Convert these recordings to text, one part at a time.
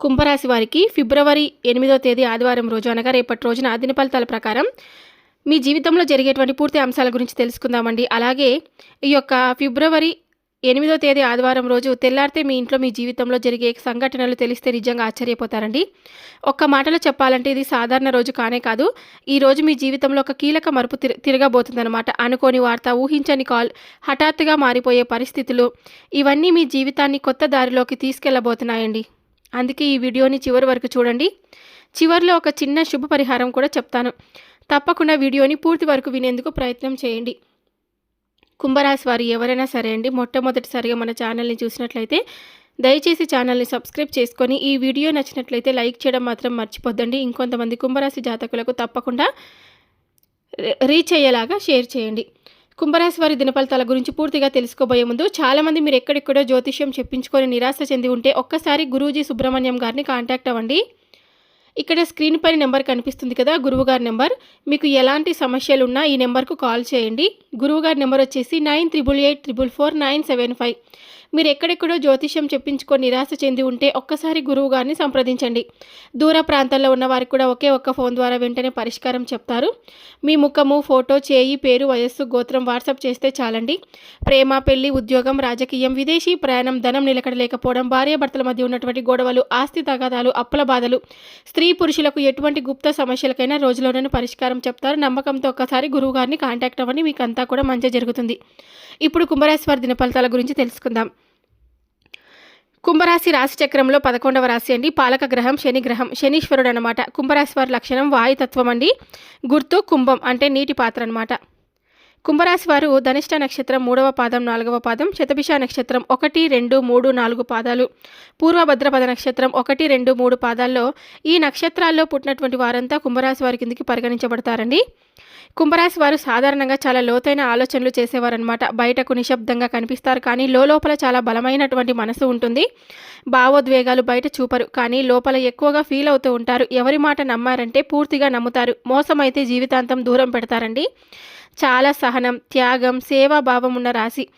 కుంభరాశి వారికి ఫిబ్రవరి ఎనిమిదో తేదీ ఆదివారం రోజు అనగా రేపటి రోజున దిన ఫలితాల ప్రకారం మీ జీవితంలో జరిగేటువంటి పూర్తి అంశాల గురించి తెలుసుకుందామండి. అలాగే ఈ యొక్క ఫిబ్రవరి ఎనిమిదో తేదీ ఆదివారం రోజు తెల్లారితే మీ ఇంట్లో మీ జీవితంలో జరిగే సంఘటనలు తెలిస్తే నిజంగా ఆశ్చర్యపోతారండి. ఒక్క మాటలో చెప్పాలంటే ఇది సాధారణ రోజు కానే కాదు. ఈ రోజు మీ జీవితంలో ఒక కీలక మరుపు తిర తిరగబోతుందన్నమాట. అనుకోని వార్త ఊహించని కాల్ హఠాత్తుగా మారిపోయే పరిస్థితులు ఇవన్నీ మీ జీవితాన్ని కొత్త దారిలోకి తీసుకెళ్ళబోతున్నాయండి. అందుకే ఈ వీడియోని చివరి వరకు చూడండి. చివరిలో ఒక చిన్న శుభ పరిహారం కూడా చెప్తాను. తప్పకుండా వీడియోని పూర్తి వరకు వినేందుకు ప్రయత్నం చేయండి. కుంభరాశి వారు ఎవరైనా సరే అండి మొట్టమొదటిసారిగా మన ఛానల్ని చూసినట్లయితే దయచేసి ఛానల్ని సబ్స్క్రైబ్ చేసుకొని ఈ వీడియో నచ్చినట్లయితే లైక్ చేయడం మాత్రం మర్చిపోద్దండి. ఇంకొంతమంది కుంభరాశి జాతకులకు తప్పకుండా రీచ్ అయ్యేలాగా షేర్ చేయండి. కుంభరాశి వారి దినఫలితాల గురించి పూర్తిగా తెలుసుకోబోయే ముందు చాలామంది మీరు ఎక్కడెక్కడో జ్యోతిష్యం చెప్పించుకొని నిరాశ చెంది ఉంటే ఒక్కసారి గురూజీ సుబ్రహ్మణ్యం గారిని కాంటాక్ట్ అవ్వండి. ఇక్కడ స్క్రీన్ పైన నెంబర్ కనిపిస్తుంది కదా గురువుగారి నెంబర్. మీకు ఎలాంటి సమస్యలు ఉన్నా ఈ నెంబర్కు కాల్ చేయండి. గురువుగారి నెంబర్ వచ్చేసి nine triple eight triple four nine seven five. మీరు ఎక్కడెక్కడో జ్యోతిష్యం చెప్పించుకొని నిరాశ చెంది ఉంటే ఒక్కసారి గురువు గారిని సంప్రదించండి. దూర ప్రాంతాల్లో ఉన్న వారికి కూడా ఒకే ఒక్క ఫోన్ ద్వారా వెంటనే పరిష్కారం చెప్తారు. మీ ముఖము ఫోటో చేయి పేరు వయస్సు గోత్రం వాట్సాప్ చేస్తే చాలండి. ప్రేమ పెళ్ళి ఉద్యోగం రాజకీయం విదేశీ ప్రయాణం ధనం నిలకడలేకపోవడం భార్యాభర్తల మధ్య ఉన్నటువంటి గొడవలు ఆస్తి తగాదాలు అప్పుల బాధలు స్త్రీ పురుషులకు ఎటువంటి గుప్త సమస్యలకైనా రోజులోనే పరిష్కారం చెప్తారు. నమ్మకంతో ఒక్కసారి గురువు గారిని కాంటాక్ట్ అవ్వండి. మీకు అంతా కూడా మంచి జరుగుతుంది. ఇప్పుడు కుంభరాశి వారి దిన ఫలితాల గురించి తెలుసుకుందాం. కుంభరాశి రాశి చక్రంలో పదకొండవ రాశి అండి. పాలక గ్రహం శని గ్రహం శనీశ్వరుడు అనమాట కుంభరాశి వారి లక్షణం వాయుతత్వం అండి. గుర్తు కుంభం అంటే నీటి పాత్ర అనమాట కుంభరాశి వారు ధనిష్ట నక్షత్రం మూడవ పాదం నాలుగవ పాదం శతభిష నక్షత్రం ఒకటి రెండు మూడు నాలుగు పాదాలు. పూర్వభద్రపద నక్షత్రం ఒకటి రెండు మూడు పాదాల్లో ఈ నక్షత్రాల్లో పుట్టినటువంటి వారంతా కుంభరాశి వారి కిందికి పరిగణించబడతారండి. కుంభరాశి వారు సాధారణంగా చాలా లోతైన ఆలోచనలు చేసేవారనమాట బయటకు నిశ్శబ్దంగా కనిపిస్తారు కానీ లోపల చాలా బలమైనటువంటి మనసు ఉంటుంది. భావోద్వేగాలు బయట చూపరు కానీ లోపల ఎక్కువగా ఫీల్ అవుతూ ఉంటారు. ఎవరి మాట నమ్మారంటే పూర్తిగా నమ్ముతారు. మోసమైతే జీవితాంతం దూరం పెడతారండి. చాలా సహనం త్యాగం సేవాభావం ఉన్న రాశి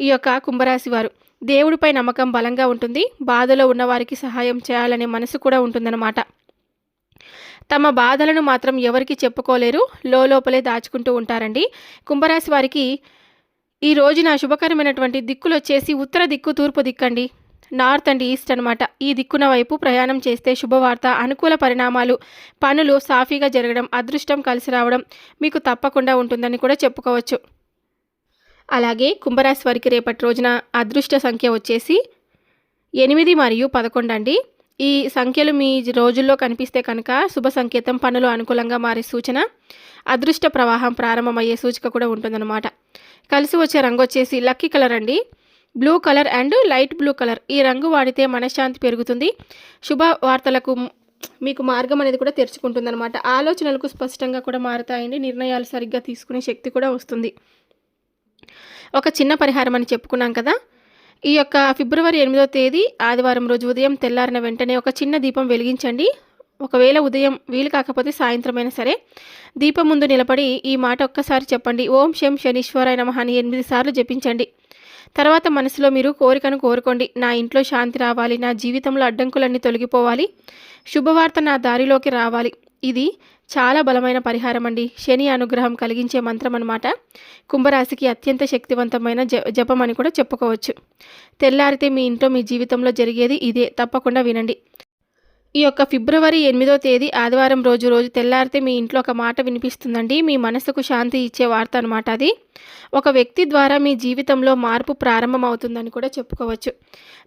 ఈ యొక్క కుంభరాశి వారు. దేవుడిపై నమ్మకం బలంగా ఉంటుంది. బాధలో ఉన్నవారికి సహాయం చేయాలనే మనసు కూడా ఉంటుందన్నమాట. తమ బాధలను మాత్రం ఎవరికి చెప్పుకోలేరు. లోపలే దాచుకుంటూ ఉంటారండి. కుంభరాశి వారికి ఈ రోజున శుభకరమైనటువంటి దిక్కులు వచ్చేసి ఉత్తర దిక్కు తూర్పు దిక్కండి. నార్త్ అండ్ ఈస్ట్ అనమాట ఈ దిక్కున వైపు ప్రయాణం చేస్తే శుభవార్త అనుకూల పరిణామాలు పనులు సాఫీగా జరగడం అదృష్టం కలిసి రావడం మీకు తప్పకుండా ఉంటుందని కూడా చెప్పుకోవచ్చు. అలాగే కుంభరాశి వారికి రేపటి రోజున అదృష్ట సంఖ్య వచ్చేసి ఎనిమిది మరియు పదకొండు అండి. ఈ సంఖ్యలు మీ రోజుల్లో కనిపిస్తే కనుక శుభ సంకేతం పనులు అనుకూలంగా మారే సూచన అదృష్ట ప్రవాహం ప్రారంభమయ్యే సూచిక కూడా ఉంటుందన్నమాట. కలిసి వచ్చే రంగు వచ్చేసి లక్కీ కలర్ అండి. Blue colour and light blue colour. ఈ రంగు వాడితే మనశ్శాంతి పెరుగుతుంది. శుభ వార్తలకు మీకు మార్గం అనేది కూడా తెరుచుకుంటుందన్నమాట. ఆలోచనలకు స్పష్టంగా కూడా మారుతాయండి. నిర్ణయాలు సరిగ్గా తీసుకునే శక్తి కూడా వస్తుంది. ఒక చిన్న పరిహారం అని చెప్పుకున్నాం కదా. ఈ యొక్క ఫిబ్రవరి ఎనిమిదో తేదీ ఆదివారం రోజు ఉదయం తెల్లారిన వెంటనే ఒక చిన్న దీపం వెలిగించండి. ఒకవేళ ఉదయం వీలు కాకపోతే సాయంత్రం అయినా సరే. దీపం ముందు నిలబడి ఈ మాట ఒక్కసారి చెప్పండి. ఓం శం శనీశ్వరాయ నమ అని ఎనిమిది సార్లు జపించండి. తర్వాత మనసులో మీరు కోరికను కోరుకోండి. నా ఇంట్లో శాంతి రావాలి. నా జీవితంలో అడ్డంకులన్నీ తొలగిపోవాలి. శుభవార్త నా దారిలోకి రావాలి. ఇది చాలా బలమైన పరిహారం అండి. శని అనుగ్రహం కలిగించే మంత్రం అనమాట కుంభరాశికి అత్యంత శక్తివంతమైన జ జపం అని కూడా చెప్పుకోవచ్చు. తెల్లారితే మీ ఇంట్లో మీ జీవితంలో జరిగేది ఇదే. తప్పకుండా వినండి. ఈ యొక్క ఫిబ్రవరి ఎనిమిదో తేదీ ఆదివారం రోజు రోజు తెల్లారితే మీ ఇంట్లో ఒక మాట వినిపిస్తుందండి. మీ మనసుకు శాంతి ఇచ్చే వార్త అనమాట అది. ఒక వ్యక్తి ద్వారా మీ జీవితంలో మార్పు ప్రారంభమవుతుందని కూడా చెప్పుకోవచ్చు.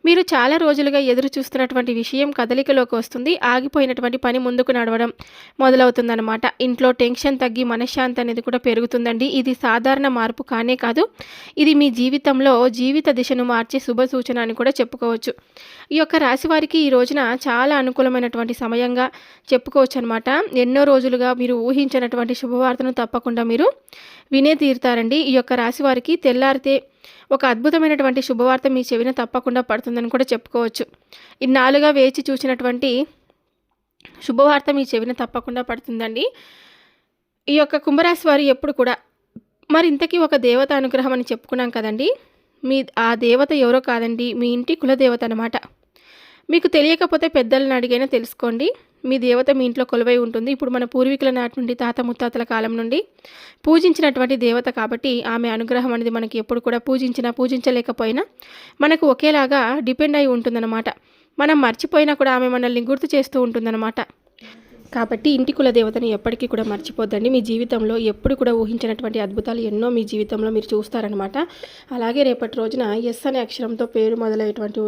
మీరు చాలా రోజులుగా ఎదురు చూస్తున్నటువంటి విషయం కదలికలోకి వస్తుంది. ఆగిపోయినటువంటి పని ముందుకు నడవడం మొదలవుతుందన్నమాట. ఇంట్లో టెన్షన్ తగ్గి మనశ్శాంతి అనేది కూడా పెరుగుతుందండి. ఇది సాధారణ మార్పు కానే కాదు. ఇది మీ జీవితంలో జీవిత దిశను మార్చే శుభ సూచన అని కూడా చెప్పుకోవచ్చు. ఈ యొక్క రాశి వారికి ఈ రోజున చాలా అనుకూలమైనటువంటి సమయంగా చెప్పుకోవచ్చు అనమాట ఎన్నో రోజులుగా మీరు ఊహించినటువంటి శుభవార్తను తప్పకుండా మీరు వినే తీరుతారండి. ఈ యొక్క రాశి వారికి తెల్లారితే ఒక అద్భుతమైనటువంటి శుభవార్త మీ చెవిన తప్పకుండా పడుతుందని కూడా చెప్పుకోవచ్చు. ఇన్నాళ్ళుగా వేచి చూసినటువంటి శుభవార్త మీ చెవిన తప్పకుండా పడుతుందండి. ఈ యొక్క కుంభరాశి వారు ఎప్పుడు కూడా మరి ఇంతకీ ఒక దేవత అనుగ్రహం అని చెప్పుకున్నాం కదండి. మీ ఆ దేవత ఎవరో కాదండి మీ ఇంటి కులదేవత అనమాట మీకు తెలియకపోతే పెద్దలను అడిగైనా తెలుసుకోండి. మీ దేవత మీ ఇంట్లో కొలువై ఉంటుంది. ఇప్పుడు మన పూర్వీకుల నాటి నుండి తాత ముత్తాతల కాలం నుండి పూజించినటువంటి దేవత కాబట్టి ఆమె అనుగ్రహం అనేది మనకి ఎప్పుడు కూడా పూజించినా పూజించలేకపోయినా మనకు ఒకేలాగా డిపెండ్ అయి ఉంటుందన్నమాట. మనం మర్చిపోయినా కూడా ఆమె మనల్ని గుర్తు చేస్తూ ఉంటుందన్నమాట. కాబట్టి ఇంటి కుల దేవతని ఎప్పటికీ కూడా మర్చిపోద్దండి. మీ జీవితంలో ఎప్పుడు కూడా ఊహించినటువంటి అద్భుతాలు ఎన్నో మీ జీవితంలో మీరు చూస్తారనమాట అలాగే రేపటి రోజున ఎస్ అనే అక్షరంతో పేరు మొదలైనటువంటి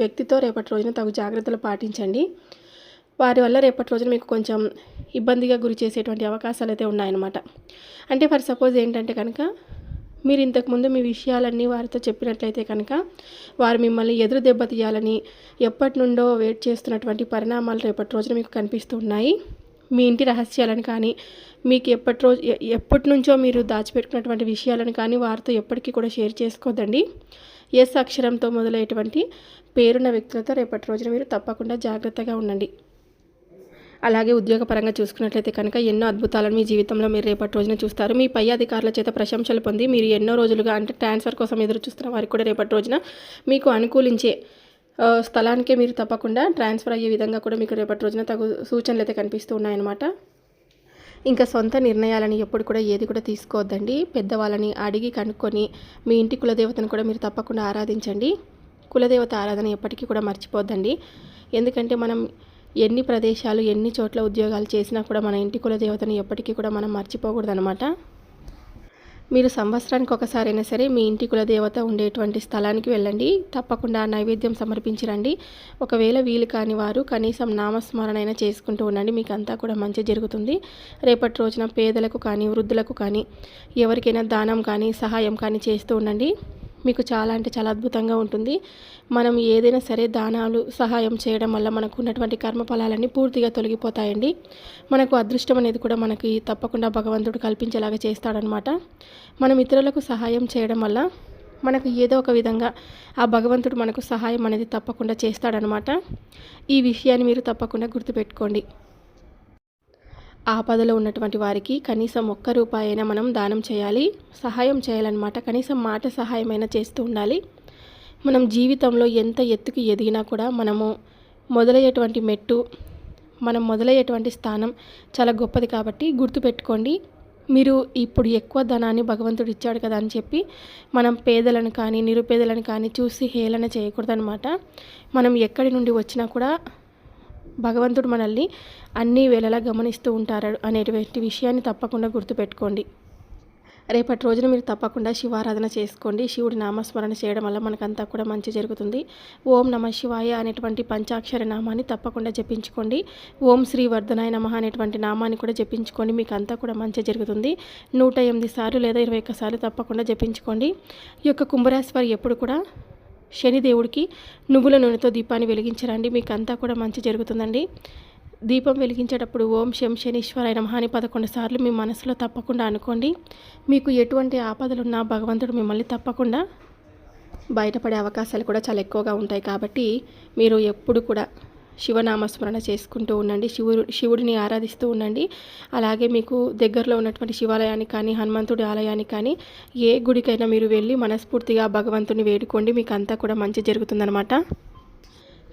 వ్యక్తితో రేపటి రోజున తగు జాగ్రత్తలు పాటించండి. వారి వల్ల రేపటి రోజున మీకు కొంచెం ఇబ్బందిగా గురి చేసేటువంటి అవకాశాలు అయితే ఉన్నాయన్నమాట. అంటే ఫర్ సపోజ్ ఏంటంటే కనుక మీరు ఇంతకుముందు మీ విషయాలన్నీ వారితో చెప్పినట్లయితే కనుక వారు మిమ్మల్ని ఎదురు దెబ్బ తీయాలని ఎప్పటి నుండో వెయిట్ చేస్తున్నటువంటి పరిణామాలు రేపటి రోజున మీకు కనిపిస్తూ ఉన్నాయి. మీ ఇంటి రహస్యాలను కానీ మీకు ఎప్పటి రోజు ఎప్పటి నుంచో మీరు దాచిపెట్టుకున్నటువంటి విషయాలను కానీ వారితో ఎప్పటికీ కూడా షేర్ చేసుకోదండి. ఎస్ అక్షరంతో మొదలయ్యేటువంటి పేరున్న వ్యక్తులతో రేపటి రోజున మీరు తప్పకుండా జాగ్రత్తగా ఉండండి. అలాగే ఉద్యోగపరంగా చూసుకున్నట్లయితే కనుక ఎన్నో అద్భుతాలను మీ జీవితంలో మీరు రేపటి రోజున చూస్తారు. మీ పై అధికారుల చేత ప్రశంసలు పొంది మీరు ఎన్నో రోజులుగా అంటే ట్రాన్స్ఫర్ కోసం ఎదురు చూస్తున్న వారికి కూడా రేపటి రోజున మీకు అనుకూలించే స్థలానికే మీరు తప్పకుండా ట్రాన్స్ఫర్ అయ్యే విధంగా కూడా మీకు రేపటి రోజున తగు సూచనలు అయితే కనిపిస్తూ ఉన్నాయన్నమాట. ఇంకా సొంత నిర్ణయాలని ఎప్పుడు కూడా ఏది కూడా తీసుకోవద్దండి. పెద్దవాళ్ళని అడిగి కనుక్కొని మీ ఇంటి కులదేవతను కూడా మీరు తప్పకుండా ఆరాధించండి. కులదేవత ఆరాధన ఎప్పటికీ కూడా మర్చిపోద్దండి. ఎందుకంటే మనం ఎన్ని ప్రదేశాలు ఎన్ని చోట్ల ఉద్యోగాలు చేసినా కూడా మన ఇంటి కులదేవతను ఎప్పటికీ కూడా మనం మర్చిపోకూడదు అనమాట మీరు సంవత్సరానికి ఒకసారైనా సరే మీ ఇంటి కులదేవత ఉండేటువంటి స్థలానికి వెళ్ళండి. తప్పకుండా నైవేద్యం సమర్పించిరండి. ఒకవేళ వీలు కాని వారు కనీసం నామస్మరణ అయినా చేసుకుంటూ ఉండండి. మీకు అంతా కూడా మంచి జరుగుతుంది. రేపటి రోజున పేదలకు కానీ వృద్ధులకు కానీ ఎవరికైనా దానం కానీ సహాయం కానీ చేస్తూ ఉండండి. మీకు చాలా అంటే చాలా అద్భుతంగా ఉంటుంది. మనం ఏదైనా సరే దానాలు సహాయం చేయడం వల్ల మనకు ఉన్నటువంటి కర్మఫలాలన్నీ పూర్తిగా తొలగిపోతాయండి. మనకు అదృష్టం అనేది కూడా మనకి తప్పకుండా భగవంతుడు కల్పించేలాగా చేస్తాడనమాట. మనం ఇతరులకు సహాయం చేయడం వల్ల మనకు ఏదో ఒక విధంగా ఆ భగవంతుడు మనకు సహాయం అనేది తప్పకుండా చేస్తాడనమాట. ఈ విషయాన్ని మీరు తప్పకుండా గుర్తుపెట్టుకోండి. ఆపదలో ఉన్నటువంటి వారికి కనీసం ఒక్క రూపాయైనా మనం దానం చేయాలి సహాయం చేయాలన్నమాట. కనీసం మాట సహాయమైనా చేస్తూ ఉండాలి. మనం జీవితంలో ఎంత ఎత్తుకు ఎదిగినా కూడా మనము మొదలయ్యేటువంటి మెట్టు మనం మొదలయ్యేటువంటి స్థానం చాలా గొప్పది కాబట్టి గుర్తుపెట్టుకోండి. మీరు ఇప్పుడు ఎక్కువ ధనాన్ని భగవంతుడు ఇచ్చాడు కదా అని చెప్పి మనం పేదలను కానీ నిరుపేదలను కానీ చూసి హేళన చేయకూడదనమాట మనం ఎక్కడి నుండి వచ్చినా కూడా భగవంతుడు మనల్ని అన్ని వేళలా గమనిస్తూ ఉంటారు అనేటువంటి విషయాన్ని తప్పకుండా గుర్తుపెట్టుకోండి. రేపటి రోజున మీరు తప్పకుండా శివారాధన చేసుకోండి. శివుడి నామస్మరణ చేయడం వల్ల మనకంతా కూడా మంచి జరుగుతుంది. ఓం నమ శివాయ అనేటువంటి పంచాక్షర నామాన్ని తప్పకుండా జపించుకోండి. ఓం శ్రీ వర్ధనాయ నమ అనేటువంటి నామాన్ని కూడా జపించుకోండి. మీకు అంతా కూడా మంచి జరుగుతుంది. నూట ఎనిమిది సార్లు లేదా ఇరవై ఒక్కసార్లు తప్పకుండా జపించుకోండి. ఈ యొక్క కుంభరాశి ఎప్పుడు కూడా శనిదేవుడికి నువ్వుల నూనెతో దీపాన్ని వెలిగించరండి. మీకు అంతా కూడా మంచి జరుగుతుందండి. దీపం వెలిగించేటప్పుడు ఓం శం శనీశ్వర అయిన నమహాని పదకొండు సార్లు మీ మనసులో తప్పకుండా అనుకోండి. మీకు ఎటువంటి ఆపదలున్నా భగవంతుడు మిమ్మల్ని తప్పకుండా బయటపడే అవకాశాలు కూడా చాలా ఎక్కువగా ఉంటాయి కాబట్టి మీరు ఎప్పుడు కూడా శివనామస్మరణ చేసుకుంటూ ఉండండి. శివుడు శివుడిని ఆరాధిస్తూ ఉండండి. అలాగే మీకు దగ్గరలో ఉన్నటువంటి శివాలయానికి కానీ హనుమంతుడి ఆలయానికి కానీ ఏ గుడికైనా మీరు వెళ్ళి మనస్ఫూర్తిగా భగవంతుని వేడుకోండి. మీకు అంతా కూడా మంచి జరుగుతుందనమాట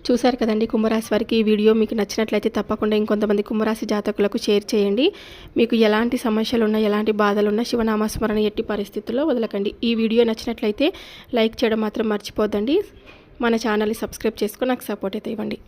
చూశారు కదండి కుంభరాశి వారికి ఈ వీడియో. మీకు నచ్చినట్లయితే తప్పకుండా ఇంకొంతమంది కుంభరాశి జాతకులకు షేర్ చేయండి. మీకు ఎలాంటి సమస్యలు ఉన్నా ఎలాంటి బాధలు ఉన్నా శివనామస్మరణ ఎట్టి పరిస్థితుల్లో వదలకండి. ఈ వీడియో నచ్చినట్లయితే లైక్ చేయడం మాత్రం మర్చిపోద్దండి. మన ఛానల్ని సబ్స్క్రైబ్ చేసుకొని నాకు సపోర్ట్ అయితే ఇవ్వండి.